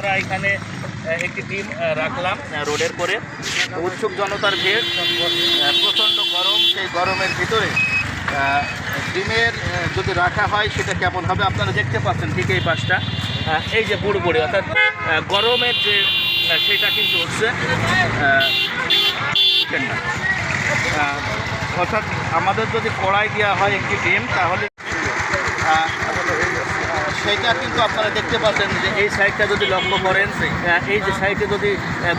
আমরা এখানে একটি আহ, রাখলাম রোডের করে উৎসুক জনতার ভিড় প্রচণ্ড গরম সেই গরমের ভিতরে ডিমের যদি রাখা হয় সেটা কেমন হবে আপনারা দেখতে পাচ্ছেন ঠিক এই পাশটা এই যে বুড়ো বুড়ি অর্থাৎ গরমের যে সেটা কিন্তু হচ্ছে। অর্থাৎ আমাদের যদি কড়াই দেওয়া হয় একটি ডিম তাহলে সেইটা কিন্তু আপনারা দেখতে পাচ্ছেন যে এই সাইডটা যদি লক্ষ্য করেন এই যে সাইডে যদি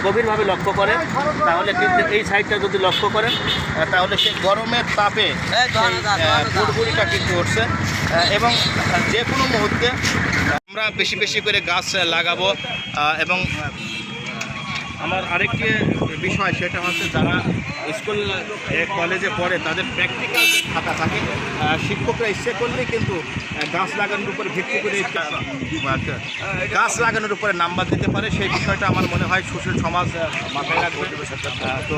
গভীরভাবে লক্ষ্য করেন তাহলে কিন্তু এই সাইডটা যদি লক্ষ্য করেন তাহলে সেই গরমের তাপে গুড়গুড়িটা কিন্তু উঠছে। এবং যে কোনো মুহূর্তে আমরা বেশি বেশি করে গাছ লাগাবো এবং আমার আরেকটি বিষয়, সেটা হচ্ছে যারা স্কুল কলেজে পড়ে, তাদের প্র্যাকটিক্যাল খাতা থাকে। শিক্ষকরা ইচ্ছে করলে কিন্তু গাছ লাগানোর উপর ভিত্তি করে গাছ লাগানোর উপরে নাম্বার দিতে পারে। সেই বিষয়টা আমার মনে হয় সুশীল সমাজ মাথায় রাখবে। তো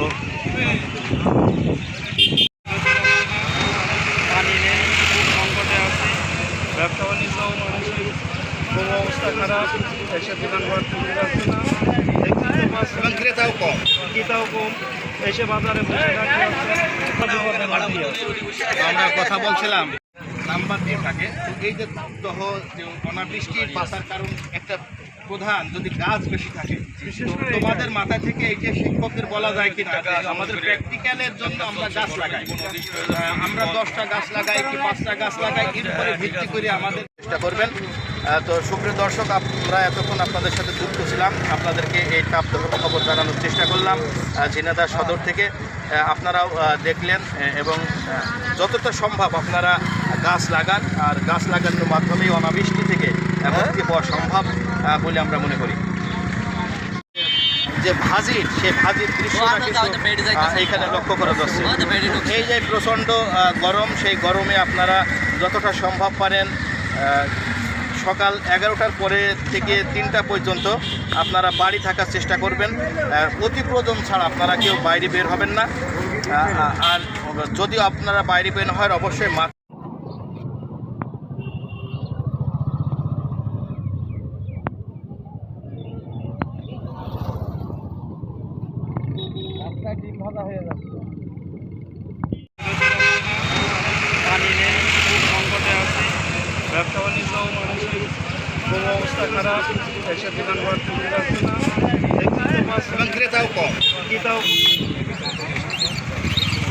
ব্যবসা বাণিজ্য মানুষের খুব অবস্থা খারাপ এসে খুলতে যাচ্ছে না। ক্রেতাও কম কিতাও কম এসে বাজারে আমরা কথা বলছিলাম নাম্বার দিয়ে থাকে। তো এই যে দহ যে অনাবৃষ্টির কারণ একটা প্রধান যদি গাছ বেশি থাকে তোমাদের মাথা থেকে এই যে শিক্ষকদের বলা যায় কিনা আমাদের প্র্যাকটিক্যালের জন্য আমরা গাছ লাগাই। আমরা দশটা গাছ লাগাই কি পাঁচটা গাছ লাগাই এর উপরে ভিত্তি করে আমাদের চেষ্টা করবেন। তো সুপ্রিয় দর্শক আমরা এতক্ষণ আপনাদের সাথে যুক্ত ছিলাম। আপনাদেরকে এই তাপদহ খবর জানানোর চেষ্টা করলাম ঝিনাদা সদর থেকে। আপনারাও দেখলেন এবং যতটা সম্ভব আপনারা গাছ লাগান আর গাছ লাগানোর মাধ্যমেই অনাবৃষ্টি থেকে মুক্তি পাওয়া সম্ভব বলে আমরা মনে করি। যে ভাজির সেই ভাজির দৃশ্যটা কিন্তু এখানে লক্ষ্য করা যাচ্ছে। এই যে প্রচণ্ড গরম সেই গরমে আপনারা যতটা সম্ভব পারেন সকাল এগারোটার পরে থেকে তিনটা পর্যন্ত আপনারা বাড়ি থাকার চেষ্টা করবেন। অতি প্রয়োজন ছাড়া আপনারা কেউ বাইরে বের হবেন না। আর যদিও আপনারা বাইরে বের হয়, অবশ্যই মা পানি নেই খুব সংকটে আছে ব্যবসা বাণিজ্য মানুষের খুব অবস্থা খারাপ এসে দোকান ঘর খুলতে না। এবং ক্রেতাও কম। কিতাও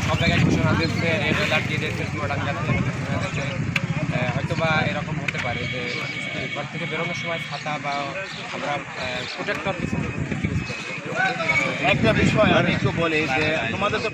সব জায়গায় ঘোষণা দিচ্ছে রেড অ্যালার্ট দিয়ে দিচ্ছে প্রোডাক্ট যাচ্ছে ঘোষণা দিচ্ছে। আহ, হয়তো বা এরকম হতে পারে যে ঘর থেকে বেরোনোর সময় ছাতা বা আমরা প্রোটেক্টর কিছু একটা বিষয় আমি একটু বলি যে তোমাদের তো